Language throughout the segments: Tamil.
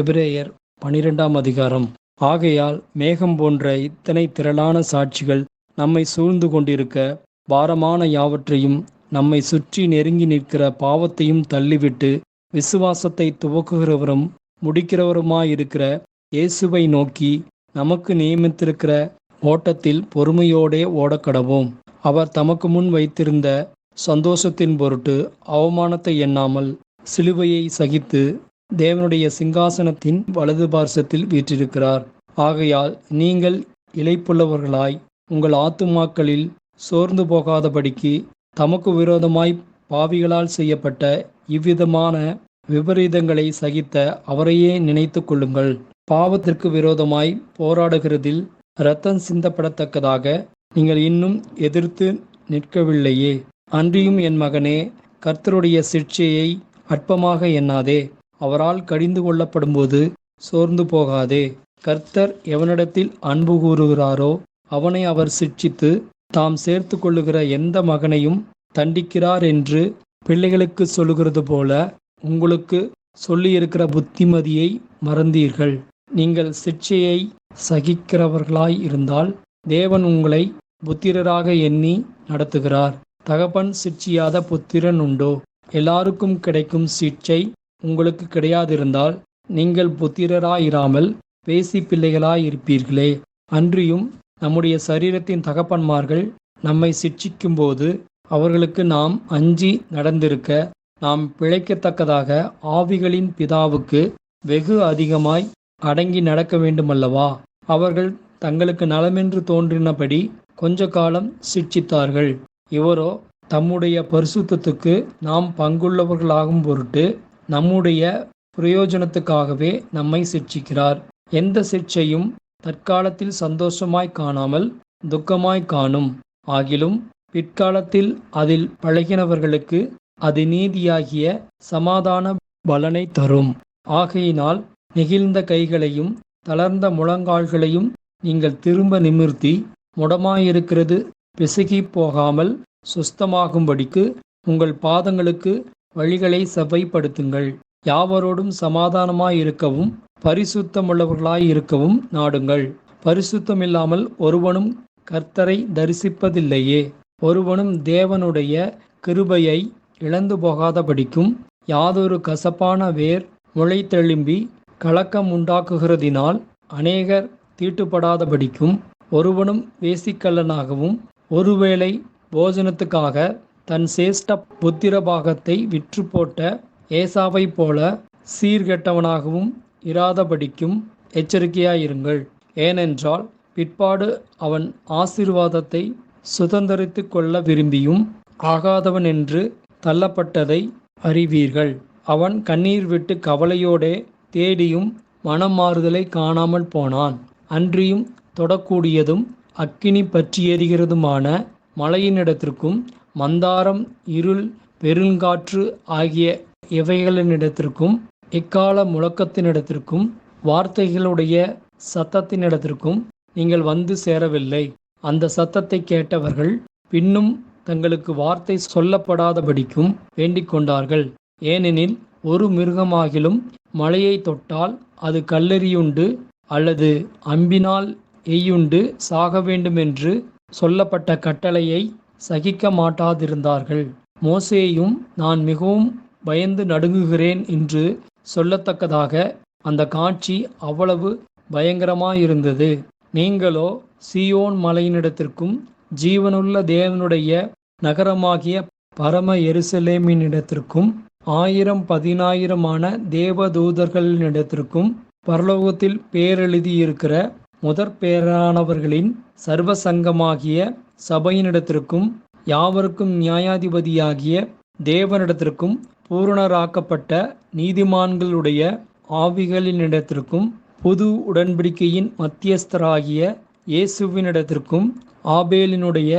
எபிரேயர் பனிரெண்டாம் அதிகாரம். ஆகையால் மேகம் போன்ற இத்தனை திரளான சாட்சிகள் நம்மை சூழ்ந்து கொண்டிருக்க பாரமான யாவற்றையும் நம்மை சுற்றி நெருங்கி நிற்கிற பாவத்தையும் தள்ளிவிட்டு விசுவாசத்தை துவக்குகிறவரும் முடிக்கிறவருமாயிருக்கிற இயேசுவை நோக்கி நமக்கு நியமித்திருக்கிற ஓட்டத்தில் பொறுமையோடே ஓடக்கடவோம். அவர் தமக்கு முன் வைத்திருந்த சந்தோஷத்தின் பொருட்டு அவமானத்தை எண்ணாமல் சிலுவையை சகித்து தேவனுடைய சிங்காசனத்தின் வலது பார்சத்தில் வீற்றிருக்கிறார். ஆகையால் நீங்கள் இழைப்புள்ளவர்களாய் உங்கள் ஆத்துமாக்களில் சோர்ந்து போகாதபடிக்கு தமக்கு விரோதமாய் பாவிகளால் செய்யப்பட்ட இவ்விதமான விபரீதங்களை சகித்த அவரையே நினைத்து கொள்ளுங்கள். பாவத்திற்கு விரோதமாய் போராடுகிறதில் இரத்தம் சிந்தப்படத்தக்கதாக நீங்கள் இன்னும் எதிர்த்து நிற்கவில்லையே. அன்றியும் என் மகனே கர்த்தருடைய சிற்சையை அற்பமாக எண்ணாதே. அவரால் கடிந்து கொள்ளப்படும்போது சோர்ந்து போகாதே. கர்த்தர் எவனிடத்தில் அன்பு கூறுகிறாரோ அவனை அவர் சிட்சித்து தாம் சேர்த்து கொள்ளுகிற எந்த மகனையும் தண்டிக்கிறார் என்று பிள்ளைகளுக்கு சொல்லுகிறது போல உங்களுக்கு சொல்லியிருக்கிற புத்திமதியை மறந்தீர்கள். நீங்கள் சிட்சையை சகிக்கிறவர்களாய் இருந்தால் தேவன் உங்களை புத்திரராக எண்ணி நடத்துகிறார். தகப்பன் சிட்சியாத புத்திரன் உண்டோ? எல்லாருக்கும் கிடைக்கும் சிற்சை உங்களுக்கு கிடையாதிருந்தால் நீங்கள் புத்திரராயிராமல் பேசி பிள்ளைகளாயிருப்பீர்களே. அன்றியும் நம்முடைய சரீரத்தின் தகப்பன்மார்கள் நம்மை சிட்சிக்கும்போது அவர்களுக்கு நாம் அஞ்சி நடந்திருக்க நாம் பிழைக்கத்தக்கதாக ஆவிகளின் பிதாவுக்கு வெகு அதிகமாய் அடங்கி நடக்க வேண்டுமல்லவா அவர்கள் தங்களுக்கு நலமென்று தோன்றினபடி கொஞ்ச காலம் சிட்சித்தார்கள். இவரோ தம்முடைய பரிசுத்தத்துக்கு நாம் பங்குள்ளவர்களாகும் பொருட்டு நம்முடைய பிரயோஜனத்துக்காகவே நம்மை சிட்சிக்கிறார் எந்த சிற்சையும் தற்காலத்தில் சந்தோஷமாய் காணாமல் துக்கமாய் காணும். ஆகிலும் பிற்காலத்தில் அதில் பழகினவர்களுக்கு அது நீதியாகிய சமாதான பலனை தரும். ஆகையினால் நெகிழ்ந்த கைகளையும் தளர்ந்த முழங்கால்களையும் நீங்கள் திரும்ப நிமிர்த்தி முடமாயிருக்கிறது பிசகி போகாமல் சுஸ்தமாகும்படிக்கு உங்கள் பாதங்களுக்கு வழிகளை செவ்வைப்படுத்துங்கள். யாவரோடும் சமாதானமாய் இருக்கவும் சமாதானமாயிருக்கவும் பரிசுத்தமுள்ளவர்களாயிருக்கவும் நாடுங்கள். பரிசுத்தமில்லாமல் ஒருவனும் கர்த்தரை தரிசிப்பதில்லையே. ஒருவனும் தேவனுடைய கிருபையை இழந்து போகாதபடிக்கும் யாதொரு கசப்பான வேர் முளைத்தெழும்பி கலக்கம் உண்டாக்குகிறதினால் அநேகர் தீட்டுப்படாதபடிக்கும் ஒருவனும் வேசிக்கல்லனாகவும் ஒருவேளை போஜனத்துக்காக தன் சேஷ்ட புத்திரபாகத்தை விற்று போட்ட ஏசாவைப் போல சீர்கெட்டவனாகவும் இராதபடிக்கும் எச்சரிக்கையாயிருங்கள். ஏனென்றால் பிற்பாடு அவன் ஆசீர்வாதத்தை சுதந்திரித்து கொள்ள விரும்பியும் ஆகாதவன் என்று தள்ளப்பட்டதை அறிவீர்கள். அவன் கண்ணீர் விட்டு கவலையோடே தேடியும் மனம் மாறுதலை காணாமல் போனான். அன்றியும் தொடக்கூடியதும் அக்கினி பற்றி எறிகிறதுமான மலையினிடத்திற்கும் மந்தாரம் இருள் பெருங்காற்று ஆகிய இவைகளினிடத்திற்கும் எக்கால முழக்கத்தினிடத்திற்கும் வார்த்தைகளுடைய சத்தத்தினிடத்திற்கும் நீங்கள் வந்து சேரவில்லை. அந்த சத்தத்தை கேட்டவர்கள் பின்னும் தங்களுக்கு வார்த்தை சொல்லப்படாதபடிக்கும் வேண்டிக் கொண்டார்கள். ஏனெனில் ஒரு மிருகமாகிலும் மலையை தொட்டால் அது கல்லெறியுண்டு அல்லது அம்பினால் எய்யுண்டு சாக வேண்டுமென்று சொல்லப்பட்ட கட்டளையை சகிக்க மாட்டாதிருந்தார்கள் மோசேயும் நான் மிகவும் பயந்து நடுங்குகிறேன் என்று சொல்லத்தக்கதாக அந்த காட்சி அவ்வளவு பயங்கரமாயிருந்தது. நீங்களோ சியோன் மலையினிடத்திற்கும் ஜீவனுள்ள தேவனுடைய நகரமாகிய பரம எருசலேமினிடத்திற்கும் ஆயிரம் பதினாயிரமான தேவதூதர்களினிடத்திற்கும் பரலோகத்தில் பேரெழுதியிருக்கிற முதற் பேரானவர்களின் சர்வசங்கமாகிய சபையினிடத்திற்கும் யாவருக்கும் நியாயாதிபதியாகிய தேவனிடத்திற்கும் பூரணராக்கப்பட்ட நீதிமான்களுடைய ஆவிகளினிடத்திற்கும் புது உடன்படிக்கையின் மத்தியஸ்தராகிய இயேசுவினிடத்திற்கும் ஆபேலினுடைய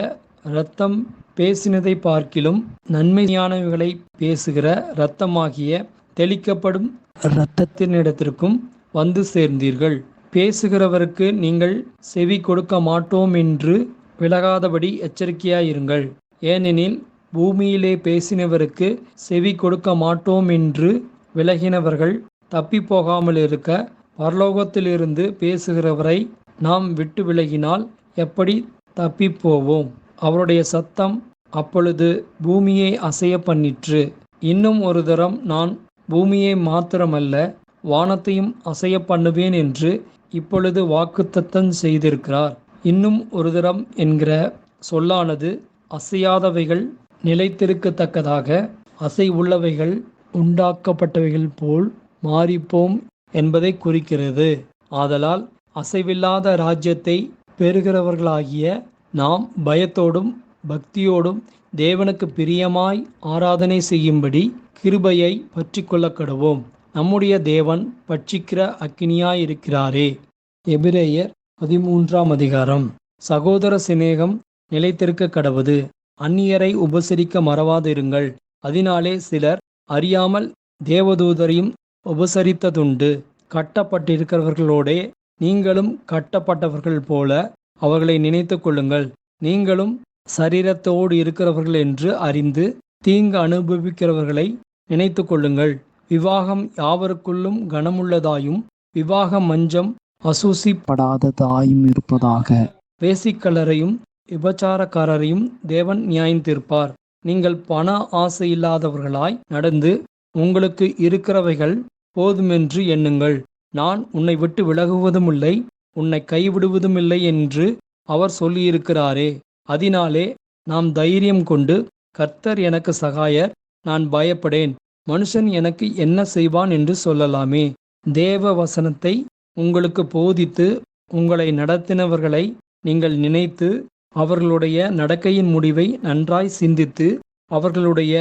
இரத்தம் பேசினதை பார்க்கிலும் நன்மையானவைகளை பேசுகிற இரத்தமாகிய தெளிக்கப்படும் இரத்தத்தினிடத்திற்கும் வந்து சேர்ந்தீர்கள். பேசுகிறவருக்கு நீங்கள் செவி கொடுக்க மாட்டோம் என்று விலகாதபடி எச்சரிக்கையாயிருங்கள். ஏனெனில் பூமியிலே பேசினவருக்கு செவி கொடுக்க மாட்டோம் என்று விலகினவர்கள் தப்பி போகாமல் இருக்க பரலோகத்திலிருந்து பேசுகிறவரை நாம் விட்டு விலகினால் எப்படி தப்பி போவோம் அவருடைய சத்தம் அப்பொழுது பூமியை அசைய பண்ணிற்று இன்னும் ஒரு தரம் நான் பூமியை மாத்திரமல்ல வானத்தையும் அசைய பண்ணுவேன் என்று இப்பொழுது வாக்குத்தத்தம் செய்திருக்கிறார். இன்னும் ஒரு தரம் என்கிற சொல்லானது அசையாதவைகள் நிலைத்திருக்கத்தக்கதாக அசை உள்ளவைகள் உண்டாக்கப்பட்டவைகள் போல் மாறிப்போம் என்பதை குறிக்கிறது. ஆதலால் அசைவில்லாத ராஜ்யத்தை பெறுகிறவர்களாகிய நாம் பயத்தோடும் பக்தியோடும் தேவனுக்கு பிரியமாய் ஆராதனை செய்யும்படி கிருபையை பற்றி கொள்ளக்கடுவோம். நம்முடைய தேவன் பட்சிக்கிற அக்கினியாயிருக்கிறாரே. எபிரேயர் பதிமூன்றாம் அதிகாரம். சகோதர சிநேகம் நிலைத்திருக்க கடவுது. அந்நியரை உபசரிக்க மறவாதிருங்கள். அதனாலே சிலர் அறியாமல் தேவதூதரையும் உபசரித்ததுண்டு. கட்டப்பட்டிருக்கிறவர்களோடே நீங்களும் கட்டப்பட்டவர்கள் போல அவர்களை நினைத்து கொள்ளுங்கள். நீங்களும் சரீரத்தோடு இருக்கிறவர்கள் என்று அறிந்து தீங்கு அனுபவிக்கிறவர்களை நினைத்து கொள்ளுங்கள். விவாகம் யாவருக்குள்ளும் கனமுள்ளதாயும் விவாக மஞ்சம் அசூசிப்படாததாயும் இருப்பதாக. வேசிக்கலரையும் விபச்சாரக்காரரையும் தேவன் நியாயந்தீர்ப்பார். நீங்கள் பண ஆசையில்லாதவர்களாய் நடந்து உங்களுக்கு இருக்கிறவைகள் போதுமென்று எண்ணுங்கள். நான் உன்னை விட்டு விலகுவதுமில்லை உன்னை கைவிடுவதுமில்லை என்று அவர் சொல்லியிருக்கிறாரே. அதனாலே நாம் தைரியம் கொண்டு கர்த்தர் எனக்கு சகாயர் நான் பயப்படேன். மனுஷன் எனக்கு என்ன செய்வான் என்று சொல்லலாமே. தேவ வசனத்தை உங்களுக்கு போதித்து உங்களை நடத்தினவர்களை நீங்கள் நினைத்து அவர்களுடைய நடக்கையின் முடிவை நன்றாய் சிந்தித்து அவர்களுடைய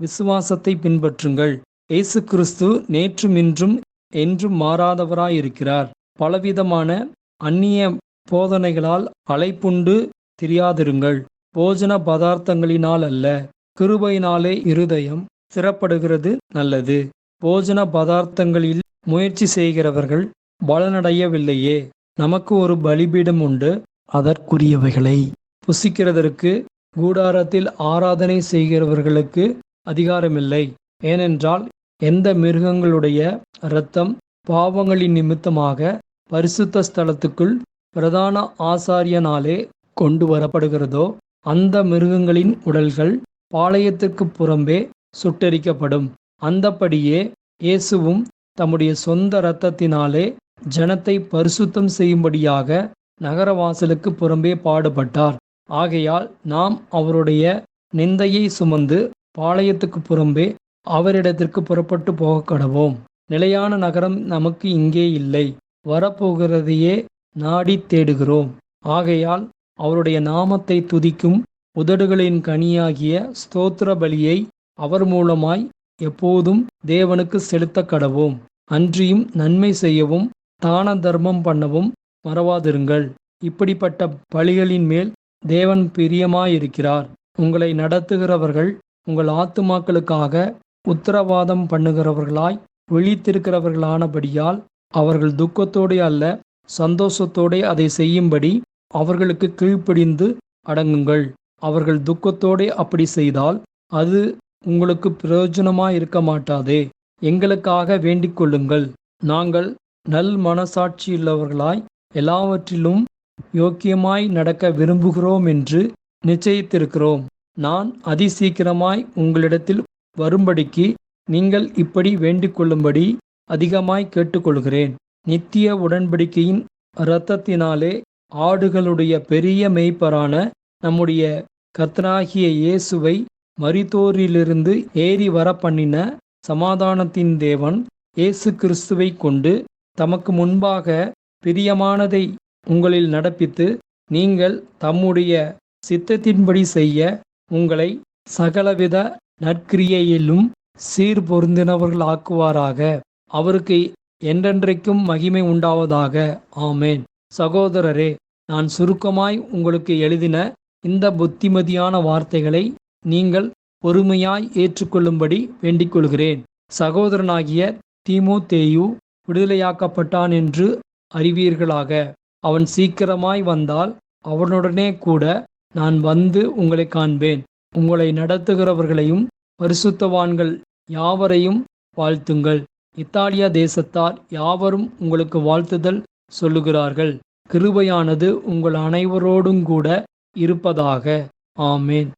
விசுவாசத்தை பின்பற்றுங்கள். இயேசு கிறிஸ்து நேற்றும் இன்றும் என்றும் மாறாதவராயிருக்கிறார். பலவிதமான அந்நிய போதனைகளால் அலைப்புண்டு திரியாதிருங்கள். போஜன பதார்த்தங்களினால் அல்ல கிருபையினாலே இருதயம் திறப்படுகிறது நல்லது. போஜன பதார்த்தங்களில் முயற்சி செய்கிறவர்கள் பலனடையவில்லையே. நமக்கு ஒரு பலிபீடம் உண்டு அதற்குரியவைகளை. புசிக்கிறதற்கு கூடாரத்தில் ஆராதனை செய்கிறவர்களுக்கு அதிகாரமில்லை. ஏனென்றால் எந்த மிருகங்களுடைய இரத்தம் பாவங்களின் நிமித்தமாக பரிசுத்த ஸ்தலத்துக்குள் பிரதான ஆசாரியனாலே கொண்டு வரப்படுகிறதோ அந்த மிருகங்களின் உடல்கள் பாளையத்திற்கு புறம்பே சுட்டெரிக்கப்படும். அந்தப்படியே இயேசுவும் தம்முடைய சொந்த இரத்தத்தினாலே ஜனத்தை பரிசுத்தம் செய்யும்படியாக நகரவாசலுக்கு புறம்பே பாடுபட்டார். ஆகையால் நாம் அவருடைய நிந்தையை சுமந்து பாளையத்துக்கு புறம்பே அவரிடத்திற்கு புறப்பட்டு போக கடவோம். நிலையான நகரம் நமக்கு இங்கே இல்லை. வரப்போகிறதையே நாடி தேடுகிறோம். ஆகையால் அவருடைய நாமத்தை துதிக்கும் உதடுகளின் கனியாகிய ஸ்தோத்திர பலியை அவர் மூலமாய் எப்போதும் தேவனுக்கு செலுத்த கடவோம் அன்றியும் நன்மை செய்யவும் தான தர்மம் பண்ணவும் மறவாதிருங்கள். இப்படிப்பட்ட பலிகளின் மேல் தேவன் பிரியமாயிருக்கிறார். உங்களை நடத்துகிறவர்கள் உங்கள் ஆத்துமாக்களுக்காக உத்தரவாதம் பண்ணுகிறவர்களாய் விழித்திருக்கிறவர்களானபடியால் அவர்கள் துக்கத்தோடே அல்ல சந்தோஷத்தோடே அதை செய்யும்படி அவர்களுக்கு கீழ்ப்படிந்து அடங்குங்கள். அவர்கள் துக்கத்தோடே அப்படி செய்தால் அது உங்களுக்கு பிரயோஜனமாக இருக்க மாட்டாதே. எங்களுக்காக வேண்டிக் கொள்ளுங்கள். நாங்கள் நல் மனசாட்சியுள்ளவர்களாய் எல்லாவற்றிலும் யோக்கியமாய் நடக்க விரும்புகிறோம் என்று நிச்சயித்திருக்கிறோம். நான் அதிசீக்கிரமாய் உங்களிடத்தில் வரும்படிக்கு நீங்கள் இப்படி வேண்டிக் கொள்ளும்படி அதிகமாய் கேட்டுக்கொள்கிறேன். நித்திய உடன்படிக்கையின் இரத்தத்தினாலே ஆடுகளுடைய பெரிய மெய்ப்பரான நம்முடைய கத்தனாகிய இயேசுவை மரித்தோரிலிருந்து ஏறி வர பண்ணின சமாதானத்தின் தேவன் இயேசு கிறிஸ்துவை கொண்டு தமக்கு முன்பாக பிரியமானதை உங்களில் நடப்பித்து நீங்கள் தம்முடைய சித்தத்தின்படி செய்ய உங்களை சகலவித நற்கிரியையிலும் சீர்பொருந்தினவர்களாக்குவாராக. அவருக்கு என்றென்றைக்கும் மகிமை உண்டாவதாக. ஆமேன். சகோதரரே நான் சுருக்கமாய் உங்களுக்கு எழுதின இந்த புத்திமதியான வார்த்தைகளை நீங்கள் பொறுமையாய் ஏற்றுக்கொள்ளும்படி வேண்டிக் கொள்கிறேன் சகோதரனாகிய தேயு விடுதலையாக்கப்பட்டான் என்று அறிவீர்களாக. அவன் சீக்கிரமாய் வந்தால் அவனுடனே கூட நான் வந்து உங்களை காண்பேன். உங்களை நடத்துகிறவர்களையும் பரிசுத்தவான்கள் யாவரையும் வாழ்த்துங்கள். இத்தாலியா தேசத்தார் யாவரும் உங்களுக்கு வாழ்த்துதல் சொல்லுகிறார்கள். கிருபையானது உங்கள் அனைவரோடும் கூட இருப்பதாக. ஆமேன்.